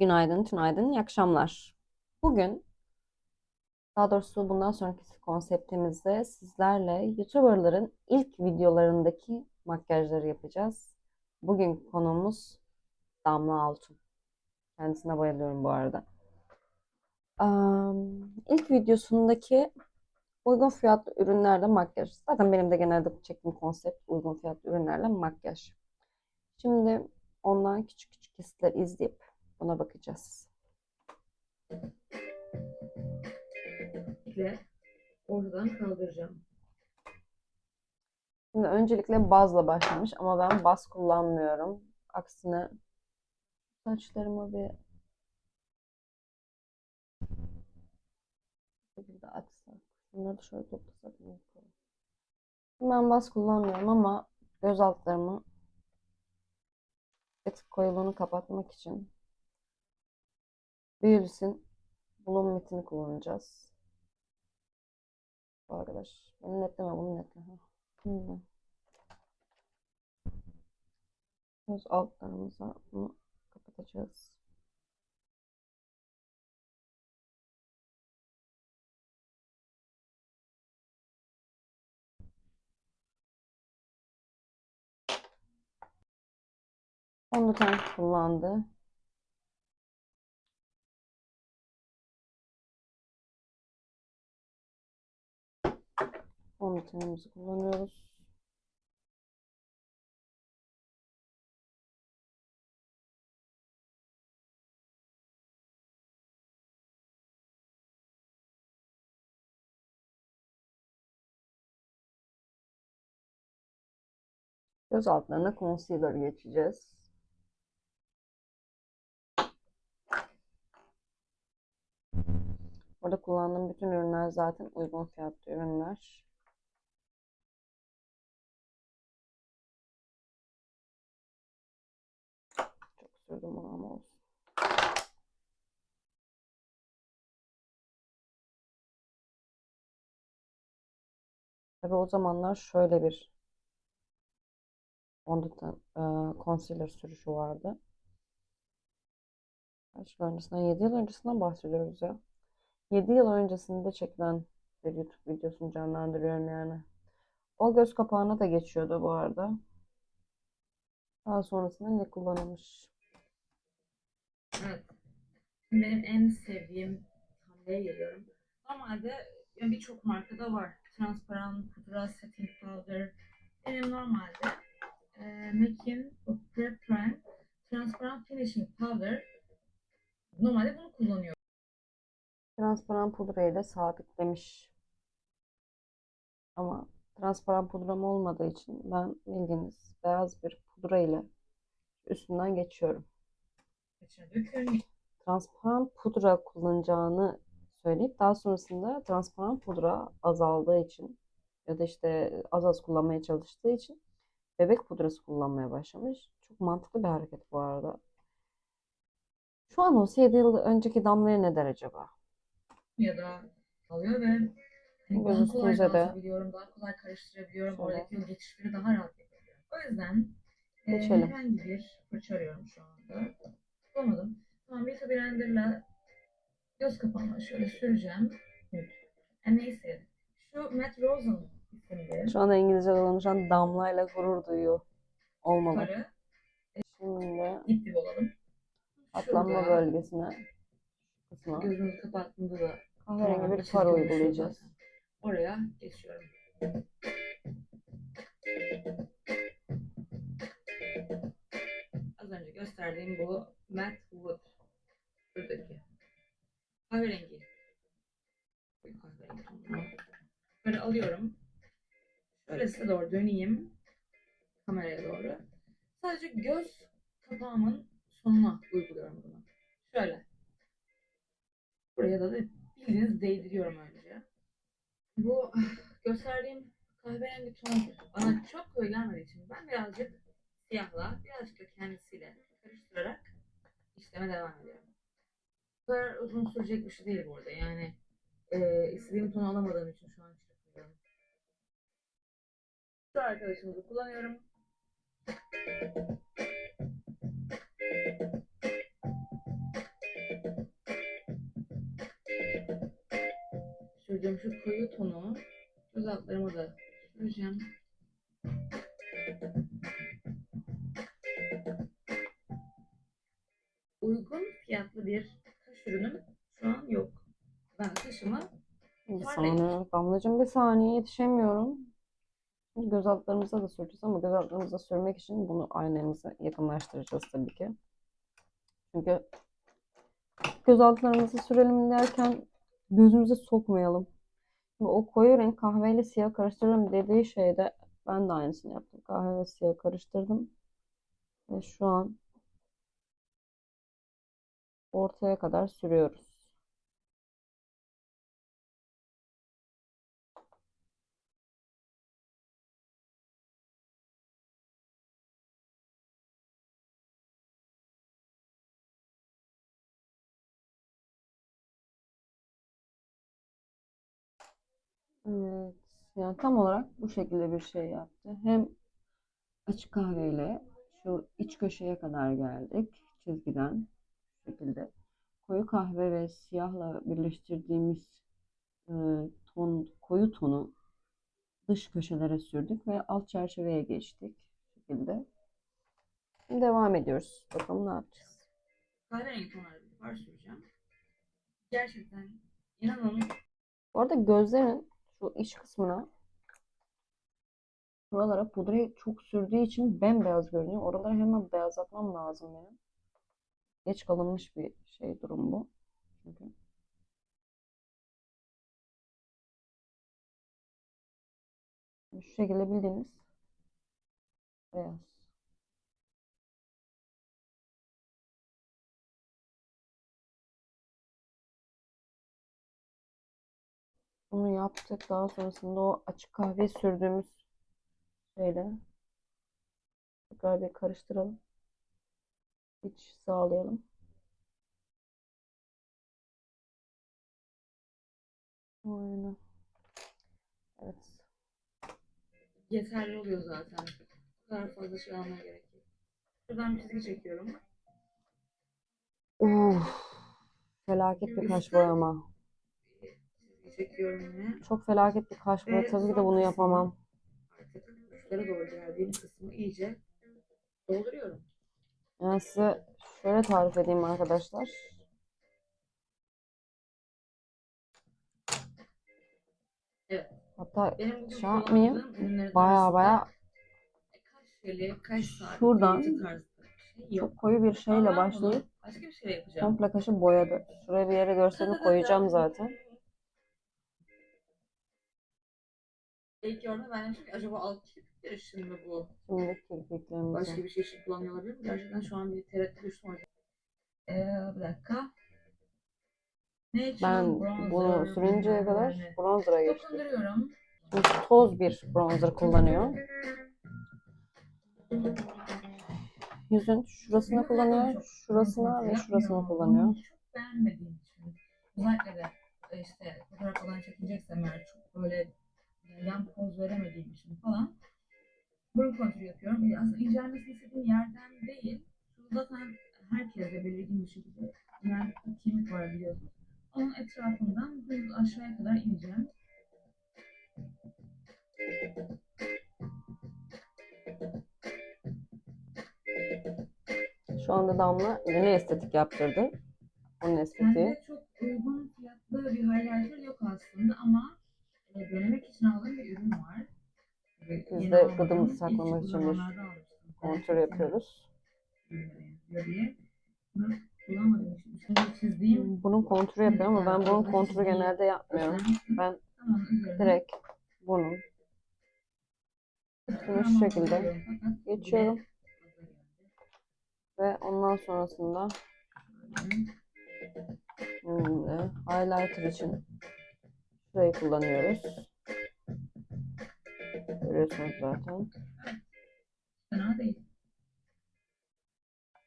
Günaydın, tünaydın, iyi akşamlar. Bugün, daha doğrusu bundan sonraki konseptimizde sizlerle YouTuber'ların ilk videolarındaki makyajları yapacağız. Bugün konumuz Damla Altun. Kendisine bayılıyorum bu arada. Am, ilk videosundaki uygun fiyatlı ürünlerle makyaj. Zaten benim de genelde çektiğim konsept uygun fiyatlı ürünlerle makyaj. Şimdi ondan küçük küçük kesitler izleyip buna bakacağız. Ve ortadan kaldıracağım. Şimdi öncelikle bazla başlamış ama ben baz kullanmıyorum. Aksine saçlarımı bir şekilde açsak. Bunları da şöyle toplasak mı? Ben baz kullanmıyorum ama göz altlarımı tık koyuluğunu kapatmak için Beauty's'in Bloom Mate'ini kullanacağız. Arkadaş. Beni netleme bunu netle. Heh. Şimdi göz altlarımıza bunu kapatacağız. Fondöten kullandı. Fondötenimizi kullanıyoruz. Göz altlarına concealer geçeceğiz. Burada kullandığım bütün ürünler zaten uygun fiyatlı ürünler. Sürdüm onu ama olsun. Tabii o zamanlar şöyle bir fondöten, e, concealer sürüşü vardı. Kaç yıl öncesinden? 7 yıl öncesinden bahsediyoruz ya. 7 yıl öncesinde çekilen bir YouTube videosunu canlandırıyorum yani. O göz kapağına da geçiyordu bu arada. Daha sonrasında ne kullanılmış? Evet. Benim en sevdiğim hamleye geliyorum. Normalde yani birçok markada var. Transparan pudra, setting powder. Benim normalde e, MAC'in bu Prep Prime Transparan Finishing Powder normalde bunu kullanıyorum. Transparan pudrayı da sabitlemiş. Ama transparan pudram olmadığı için ben bildiğiniz beyaz bir pudra ile üstünden geçiyorum. İçine. Transparan pudra kullanacağını söyleyip daha sonrasında transparan pudra azaldığı için ya da işte az az kullanmaya çalıştığı için bebek pudrası kullanmaya başlamış. Çok mantıklı bir hareket bu arada. Şu an olsa 7 yıl önceki damlaya ne der acaba? Ya da alıyor ve hani daha kolay dağıtabiliyorum, daha kolay karıştırabiliyorum. şöyle Oradaki o geçişleri daha rahat yapabiliyorum. O yüzden e, herhangi bir fırça arıyorum şu anda. Bulamadım. Tamam, Beauty Blender'la göz kapağıma şöyle süreceğim. Evet. E, neyse. Şu Matt Rosen isimli Şu anda İngilizce konuşan damlayla gurur duyuyor olmalı. farı Şimdi dip dip olalım. atlanma Şurada bölgesine kısmına gözümüzü kapattığımda da kahverengi bir far uygulayacağız. Oraya geçiyorum. Önce gösterdiğim bu Matte Wood. Buradaki. Kahverengi. Böyle alıyorum. Şöyle size doğru döneyim. Kameraya doğru. Sadece göz kapağımın sonuna uyguluyorum bunu. Şöyle. Buraya da, da bildiğiniz değdiriyorum önce. Bu gösterdiğim kahverengi ton bana çok koyu gelmediği için ben birazcık siyahla birazcık da kendisiyle karıştırarak işleme devam ediyorum. Bu kadar uzun sürecek bir şey değil bu arada. Yani e, istediğim tonu alamadığım için şu an çıkıyorum. Şu arkadaşımızı kullanıyorum. Sürdüğüm şu koyu tonu göz altlarıma da süreceğim. Bir kaş ürünüm şu an yok. Ben kaşımı Bir saniye. Damlacığım bir saniye yetişemiyorum. Göz altlarımıza da süreceğiz ama göz altlarımıza sürmek için bunu aynamıza yakınlaştıracağız tabii ki. Çünkü göz altlarımızı sürelim derken gözümüze sokmayalım. Şimdi o koyu renk kahveyle siyah karıştırırım dediği şeyde ben de aynısını yaptım. Kahve ve siyah karıştırdım. Ve şu an ortaya kadar sürüyoruz. Evet. Yani tam olarak bu şekilde bir şey yaptı. Hem açık kahveyle şu iç köşeye kadar geldik çizgiden şekilde. Koyu kahve ve siyahla birleştirdiğimiz e, ton koyu tonu dış köşelere sürdük ve alt çerçeveye geçtik bu şekilde. Şimdi devam ediyoruz. Bakalım ne yapacağız. kahverengi tonlarda bir far süreceğim. Gerçekten inanın Bu arada gözlerin şu iç kısmına buralara pudrayı çok sürdüğü için bembeyaz görünüyor. Oraları hemen beyazlatmam lazım benim. Geç kalınmış bir şey durum bu. Çünkü. Şu şekilde bildiğiniz beyaz. Bunu yaptık. Daha sonrasında o açık kahve sürdüğümüz şeyle tekrar bir karıştıralım. Hiç sağlayalım. Aynen. Evet. yeterli oluyor zaten. Bu kadar fazla şey almaya gerek yok. Şuradan bir çizgi çekiyorum. Uf, felaket bir kaş boyama. Çizgi çekiyorum yine. Çok felaket bir kaş boya. Ve Tabii ki de bunu yapamam. Artık uçlara doğru geldiğim kısmı iyice dolduruyorum. Yani size şöyle tarif edeyim arkadaşlar. Evet. Hatta Benim şey yapmayayım. baya baya Şuradan şey çok koyu bir şeyle başlayıp yapacağım. komple kaşı boyadı. Şuraya bir yere görselini koyacağım zaten. İlk gördüğümde ben demiştim ki acaba alt kirpikler için mi bu? Şimdi kirpiklerimizi. Başka bir şey için kullanıyor olabilir mi? Gerçekten şu an bir tereddüt düştüm orada. Ee, bir dakika. Natural Ben bronzer, bunu sürünceye kadar bronzer'a geçtim. Dokunduruyorum. Şimdi toz bir bronzer kullanıyor. Yüzün şurasını kullanıyor, şurasına ve şurasını kullanıyor. Çok beğenmediğim için. Özellikle de e, işte fotoğraf falan çekeceksem eğer çok böyle yan poz veremediğim için falan burun kontrolü yapıyorum. E, Aslında incelmesini istediğim yerden değil. Şu zaten herkese belirgin bir şekilde bir kemik var biliyorsunuz. Onun etrafından düz aşağıya kadar ineceğim. Şu anda Damla yeni estetik yaptırdı. Onun estetiği. Bende çok uygun fiyatlı bir highlighter yok aslında ama denemek için aldığım bir ürün var. Ve Biz de gıdımızı saklamak için bir zamanlarda almıştım. kontrol yapıyoruz. Bunun kontrolü yapıyorum ama ben bunun kontrolü genelde yapmıyorum. Ben direkt bunun üstüne şu şekilde geçiyorum ve ondan sonrasında şimdi highlighter için şurayı kullanıyoruz. Görüyorsunuz zaten. Fena değil.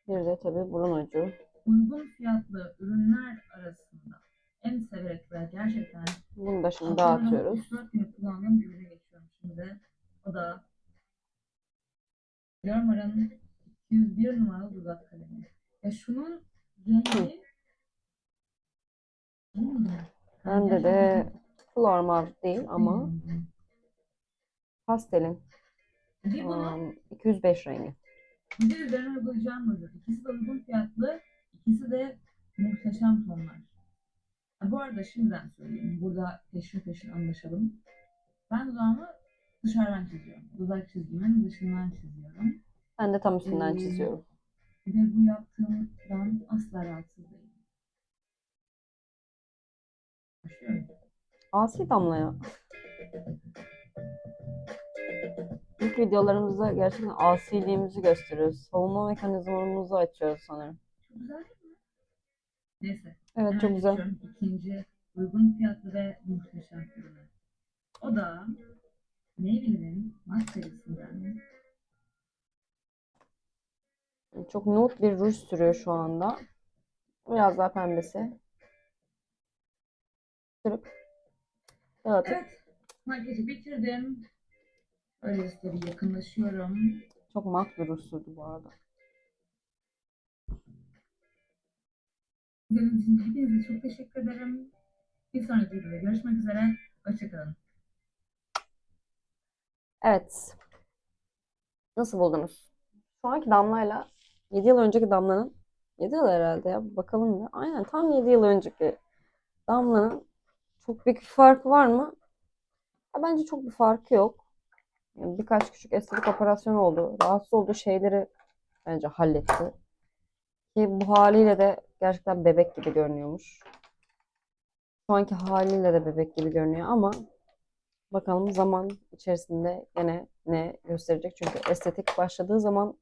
Bir de tabii burun ucu. Uygun fiyatlı ürünler arasında en severek ve gerçekten Bunu da şimdi dağıtıyoruz. 3-4 güne kullandığım bir ürüne geçiyorum şimdi. O da Diormar'ın 201 numaralı dudak kalemi. Ya şunun rengi. Bende gerçekten de Flor mavi değil ama Hmm. pastelin Bir bunu ım, 205 rengi. bir de üzerine uygulayacağım model. İkisi de uygun fiyatlı, ikisi de muhteşem tonlar. Ha, bu arada şimdiden söyleyeyim. Burada peşin peşin anlaşalım. Ben dudağımı dışarıdan çiziyorum. Dudak çizgimin dışından çiziyorum. Ben de tam üstünden Hmm. çiziyorum. Ve bu yaptığımdan asla rahatsız değilim. Başlıyorum. Asi damla ya. İlk videolarımızda gerçekten asiliğimizi gösteriyoruz. Savunma mekanizmamızı açıyoruz sanırım. Çok güzel? Neyse. Evet çok güzel. geçiyorum. İkinci uygun fiyatlı ve muhteşem ürünü. O da Maybelline'in Max serisinden Çok nude bir ruj sürüyor şu anda. Biraz daha pembesi. Sürüp dağıtıp Evet. Makyajı bitirdim. Öyle size bir yakınlaşıyorum. çok mat bir ruj sürdü bu arada. İzlediğiniz için hepinize çok teşekkür ederim. Bir sonraki videoda görüşmek üzere. Hoşçakalın. Evet. Nasıl buldunuz? Şu anki damlayla 7 yıl önceki damlanın 7 yıl herhalde ya. Bakalım bir. Aynen tam 7 yıl önceki damlanın çok büyük bir farkı var mı? Ya bence çok bir farkı yok. Yani birkaç küçük estetik operasyon oldu. Rahatsız olduğu şeyleri bence halletti. Ki bu haliyle de gerçekten bebek gibi görünüyormuş. Şu anki haliyle de bebek gibi görünüyor ama bakalım zaman içerisinde gene ne gösterecek. Çünkü estetik başladığı zaman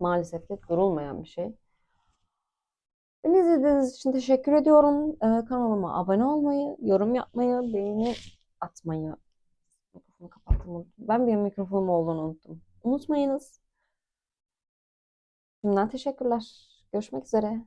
maalesef ki durulmayan bir şey. Beni izlediğiniz için teşekkür ediyorum. Ee, kanalıma abone olmayı, yorum yapmayı, beğeni atmayı. Mikrofonu kapattım. Ben bir mikrofonum olduğunu unuttum. Unutmayınız. Şimdiden teşekkürler. Görüşmek üzere.